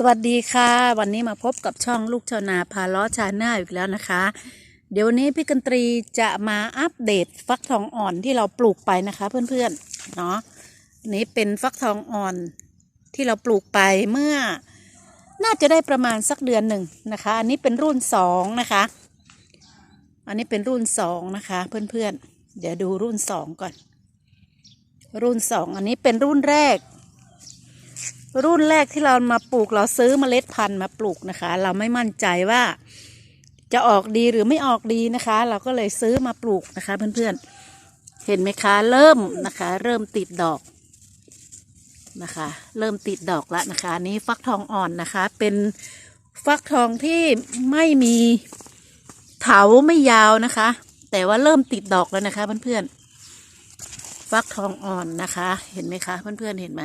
สวัสดีค่ะ วันนี้มาพบกับช่องลูกชาวนาพาล้อชาแนลอีกแล้วนะคะ เดี๋ยววันนี้พี่กันตรีจะมาอัปเดตฟักทองอ่อนที่เราปลูกไปนะคะ เพื่อนๆเนาะนี่เป็นฟักทองอ่อนที่เราปลูกไปเมื่อ น่าจะได้ประมาณสักเดือนหนึ่งนะคะ อันนี้เป็นรุ่นสองนะคะ อันนี้เป็นรุ่นสองนะคะ เพื่อนๆเดี๋ยวดูรุ่นสองก่อน รุ่นสองอันนี้เป็นรุ่นแรก รุ่นแรกที่เรามาปลูกเราซื้อเมล็ดพันธุ์มาปลูกนะคะ เราไม่มั่นใจว่าจะออกดีหรือไม่ออกดีนะคะ เราก็เลยซื้อมาปลูกนะคะ เพื่อนๆ เห็นไหมคะเริ่มนะคะ เริ่มติดดอกนะคะ เริ่มติดดอกแล้วนะคะนนี้ฟักทองอ่อนนะคะ เป็นฟักทองที่ไม่มีเถาไม่ยาวนะคะ แต่ว่าเริ่มติดดอกแล้วนะคะ เพื่อนๆฟักทองอ่อนนะคะ เห็นไหมคะ เพื่อนๆเห็นไหม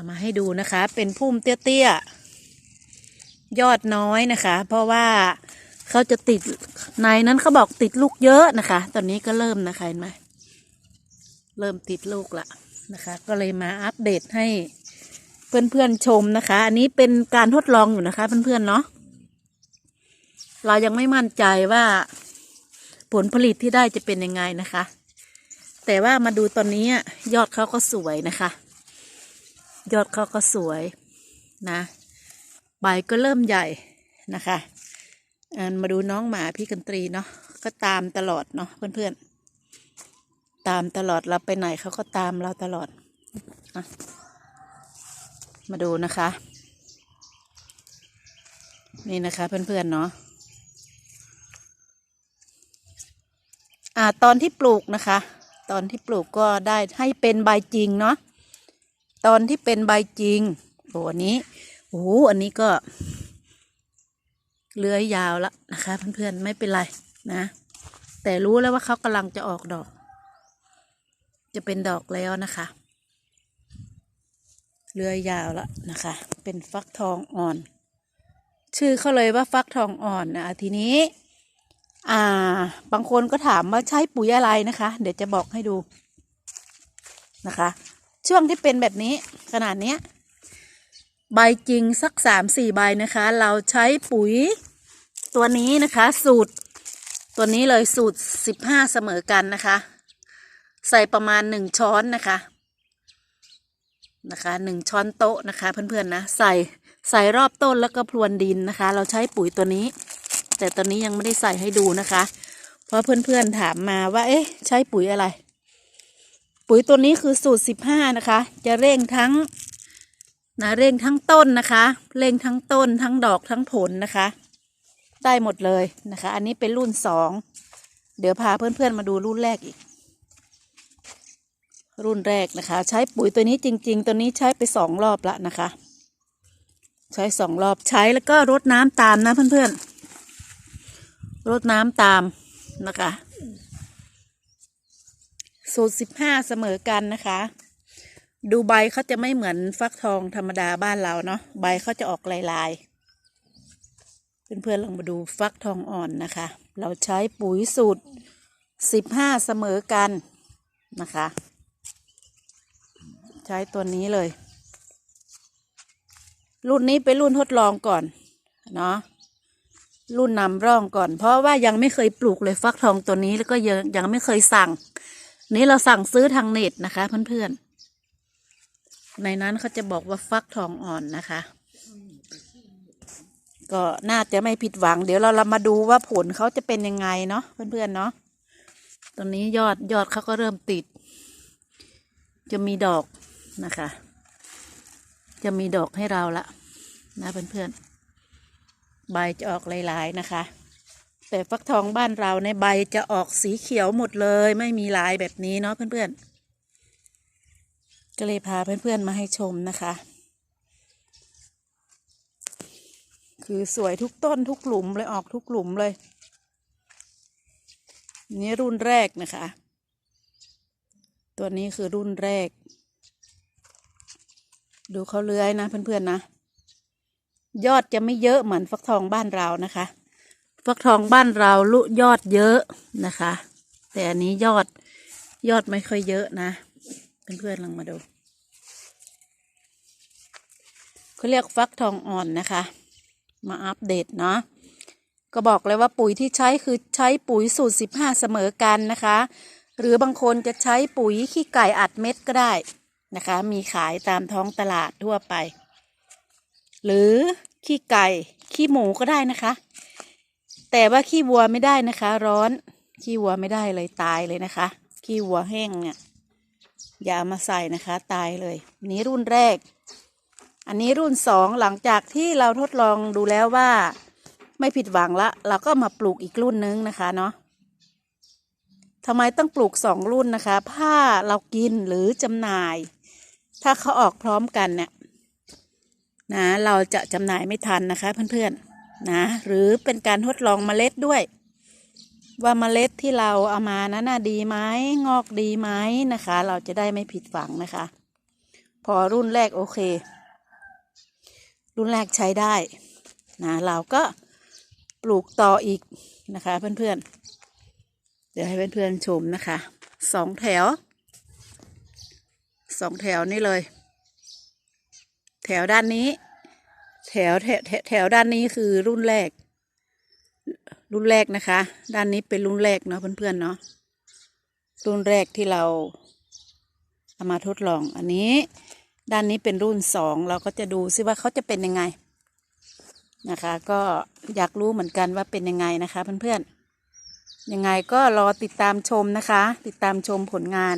เอามาให้ดูนะคะ เป็นพุ่มเตี้ยๆยอดน้อยนะคะ เพราะว่าเขาจะติดในนั้นเขาบอกติดลูกเยอะนะคะ ตอนนี้ก็เริ่มนะคะเห็นไหมเริ่มติดลูกละนะคะ ก็เลยมาอัปเดตให้เพื่อนๆชมนะคะ อันนี้เป็นการทดลองอยู่นะคะ เพื่อนๆเนาะเรายังไม่มั่นใจว่าผลผลิตที่ได้จะเป็นยังไงนะคะ แต่ว่ามาดูตอนนี้ยอดเขาก็สวยนะคะ ยอดเขาก็สวยนะใบก็เริ่มใหญ่นะคะมาดูน้องหมาพี่กันตรีเนาะก็ตามตลอดเนาะเพื่อนๆ ตามตลอดเราไปไหนเขาก็ตามเราตลอดมาดูนะคะ นี่นะคะเพื่อนๆเนาะอ่าตอนที่ปลูกนะคะ ตอนที่ปลูกก็ได้ให้เป็นใบจริงเนาะ ตอนที่เป็นใบจริงโอ้อันนี้โอ้โหอันนี้ก็ เลื้อยยาวแล้วนะคะ เพื่อนๆไม่เป็นไรนะ แต่รู้แล้วว่าเขากำลังจะออกดอก จะเป็นดอกแล้วนะคะเลื้อยยาวแล้วนะคะ เป็นฟักทองอ่อน ชื่อเขาเลยว่าฟักทองอ่อนนะทีนี้ อ่า บางคนก็ถามว่าใช้ปุ๋ยอะไรนะคะ เดี๋ยวจะบอกให้ดูนะคะ ช่วงที่เป็นแบบนี้ขนาดเนี้ยใบจริงสักสามสี่ใบนะคะ เราใช้ปุ๋ยตัวนี้นะคะ สูตร ตัวนี้เลยสูตรสิบห้าเสมอกันนะคะ ใส่ประมาณหนึ่งช้อนนะคะนะคะหนึ่งช้อนโต๊ะนะคะ เพื่อนๆนะใส่ใส่รอบต้นแล้วก็พรวนดินนะคะ เราใช้ปุ๋ยตัวนี้ แต่ตอนนี้ยังไม่ได้ใส่ให้ดูนะคะ เพราะเพื่อนๆถามมาว่า เอ๊ะ ใช้ปุ๋ยอะไร ปุ๋ยตัวนี้คือสูตรสิบห้านะคะ จะเร่งทั้งนะเร่งทั้งต้นนะคะ เร่งทั้งต้นทั้งดอกทั้งผลนะคะ ได้หมดเลยนะคะ อันนี้เป็นรุ่นสองเดี๋ยวพาเพื่อนๆมาดูรุ่นแรกอีก รุ่นแรกนะคะ ใช้ปุ๋ยตัวนี้จริง ๆ ตัวนี้ใช้ไปสองรอบละนะคะ ใช้สองรอบใช้แล้วก็รดน้ำตามนะเพื่อนๆรดน้ำตามนะคะ สูตรสิบห้าเสมอกันนะคะ ดูใบเขาจะไม่เหมือนฟักทองธรรมดาบ้านเราเนาะใบเขาจะออกลายๆ เพื่อนๆลองมาดูฟักทองอ่อนนะคะ เราใช้ปุ๋ยสูตรสิบห้าเสมอกันนะคะ ใช้ตัวนี้เลย รุ่นนี้เป็นรุ่นทดลองก่อนเนาะรุ่นนำร่องก่อน เพราะว่ายังไม่เคยปลูกเลยฟักทองตัวนี้แล้วก็ยังยังไม่เคยสั่ง นี้เราสั่งซื้อทางเน็ตนะคะ เพื่อนๆ ในนั้นเขาจะบอกว่าฟักทองอ่อนนะคะ ก็น่าจะไม่ผิดหวัง เดี๋ยวเราเรามาดูว่าผลเขาจะเป็นยังไงเนาะเพื่อนๆเนาะตอนนี้ยอดยอดเขาก็เริ่มติด จะมีดอกนะคะ จะมีดอกให้เราละนะเพื่อนๆใบจะออกลายๆนะคะ แต่ฟักทองบ้านเราในใบจะออกสีเขียวหมดเลย ไม่มีลายแบบนี้เนาะเพื่อนๆ ก็เลยพาเพื่อนๆมาให้ชมนะคะ คือสวยทุกต้นทุกหลุมเลยออกทุกหลุมเลย นี่รุ่นแรกนะคะ ตัวนี้คือรุ่นแรก ดูเขาเลื้อยนะเพื่อนๆนะ ยอดจะไม่เยอะเหมือนฟักทองบ้านเรานะคะ ฟักทองบ้านเราลุยอดเยอะนะคะ แต่อันนี้ยอดยอดไม่ค่อยเยอะนะเพื่อนๆลองมาดูเขาเรียกฟักทองอ่อนนะคะ มาอัปเดตเนาะก็บอกเลยว่าปุ๋ยที่ใช้คือใช้ปุ๋ยสูตร 15 เสมอกันนะคะ หรือบางคนจะใช้ปุ๋ยขี้ไก่อัดเม็ดก็ได้นะคะ มีขายตามท้องตลาดทั่วไป หรือขี้ไก่ขี้หมูก็ได้นะคะ แต่ว่าขี้วัวไม่ได้นะคะ ร้อน ขี้วัวไม่ได้เลยตายเลยนะคะ ขี้วัวแห้งเนี่ยอย่ามาใส่นะคะ ตายเลยนนี้รุ่นแรก อันนี้รุ่นสองหลังจากที่เราทดลองดูแล้วว่า ไม่ผิดหวังละ เราก็มาปลูกอีกรุ่นนึงนะคะเนาะทำไมต้องปลูกสองรุ่นนะคะ ผ้าเรากินหรือจำหน่าย ถ้าเขาออกพร้อมกันเนี่ยนะ เราจะจำหน่ายไม่ทันนะคะเพื่อนๆ นะหรือเป็นการทดลองเมล็ดด้วย ว่าเมล็ดที่เราเอามานั้นน่ะดีไหมงอกดีไหมนะคะ เราจะได้ไม่ผิดหวังนะคะ พอรุ่นแรกโอเค รุ่นแรกใช้ได้นะเราก็ปลูกต่ออีกนะคะเพื่อนๆ เดี๋ยวให้เพื่อนๆชมนะคะสองแถวสองแถวนี่เลย แถวด้านนี้ แถวแถวแถวด้านนี้คือรุ่นแรก รุ่นแรกนะคะ ด้านนี้เป็นรุ่นแรกเนาะเพื่อนๆเนาะรุ่นแรกที่เราเอามาทดลองอันนี้ ด้านนี้เป็นรุ่นสองเราก็จะดูซิว่าเขาจะเป็นยังไงนะคะ ก็อยากรู้เหมือนกันว่าเป็นยังไงนะคะเพื่อนๆยังไงก็รอติดตามชมนะคะ ติดตามชมผลงาน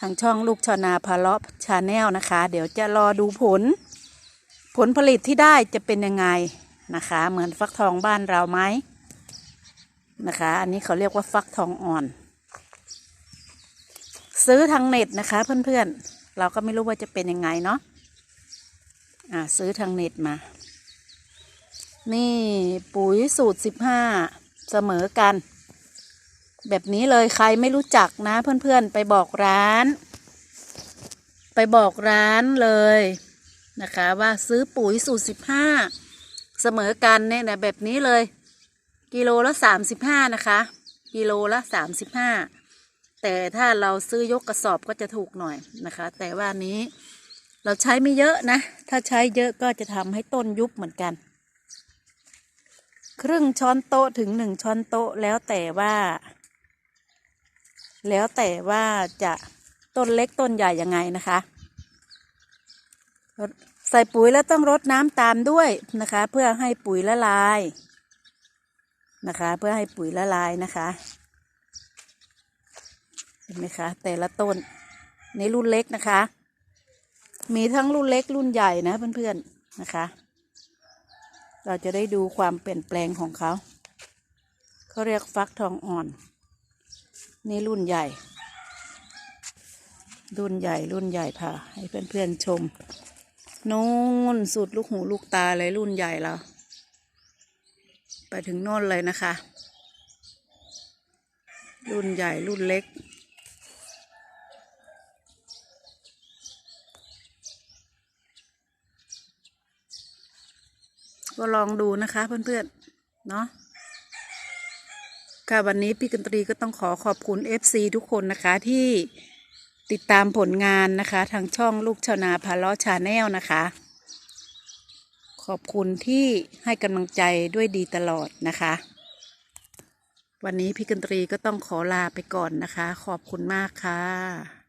ทางช่องลูกชนาพาเลาะชาแนลนะคะ เดี๋ยวจะรอดูผล ผลผลิตที่ได้จะเป็นยังไงนะคะ เหมือนฟักทองบ้านเราไหมนะคะ อันนี้เขาเรียกว่าฟักทองอ่อน ซื้อทางเน็ตนะคะ เพื่อนๆ เราก็ไม่รู้ว่าจะเป็นยังไงเนาะอ่าซื้อทางเน็ตมา นี่ปุ๋ยสูตรสิบห้าเสมอกัน แบบนี้เลยใครไม่รู้จักนะ เพื่อนๆ ไปบอกร้าน ไปบอกร้านเลย นะคะว่าซื้อปุ๋ยสูตรสิบห้าเสมอกันเนี่ยนะแบบนี้เลย กิโลละสามสิบห้านะคะ กิโลละสามสิบห้าแต่ถ้าเราซื้อยกกระสอบก็จะถูกหน่อยนะคะ แต่ว่านี้เราใช้ไม่เยอะนะ ถ้าใช้เยอะก็จะทำให้ต้นยุบเหมือนกัน ครึ่งช้อนโต๊ะถึงหนึ่งช้อนโต๊ะแล้วแต่ว่า แล้วแต่ว่าจะต้นเล็กต้นใหญ่ยังไงนะคะ ใส่ปุ๋ยแล้วต้องรดน้ำตามด้วยนะคะ เพื่อให้ปุ๋ยละลายนะคะ เพื่อให้ปุ๋ยละลายนะคะ เห็นไหมคะ แต่ละต้นในรุ่นเล็กนะคะ มีทั้งรุ่นเล็กรุ่นใหญ่นะเพื่อนๆนะคะ เราจะได้ดูความเปลี่ยนแปลงของเขาเขาเรียกฟักทองอ่อน นี่รุ่นใหญ่ รุ่นใหญ่รุ่นใหญ่พาให้เพื่อนๆชม นู่นสุดลูกหูลูกตาเลยรุ่นใหญ่แล้ว ไปถึงโน่นเลยนะคะ รุ่นใหญ่รุ่นเล็ก ก็ลองดูนะคะเพื่อนๆ เนาะค่ะวันนี้พี่กันตรีก็ต้องขอขอบคุณ FC ทุกคนนะคะที่ ติดตามผลงานนะคะ ทางช่องลูกชาวนาพาล้อชาแนลนะคะ ขอบคุณที่ให้กำลังใจด้วยดีตลอดนะคะ วันนี้พี่กันตรีก็ต้องขอลาไปก่อนนะคะ ขอบคุณมากค่ะ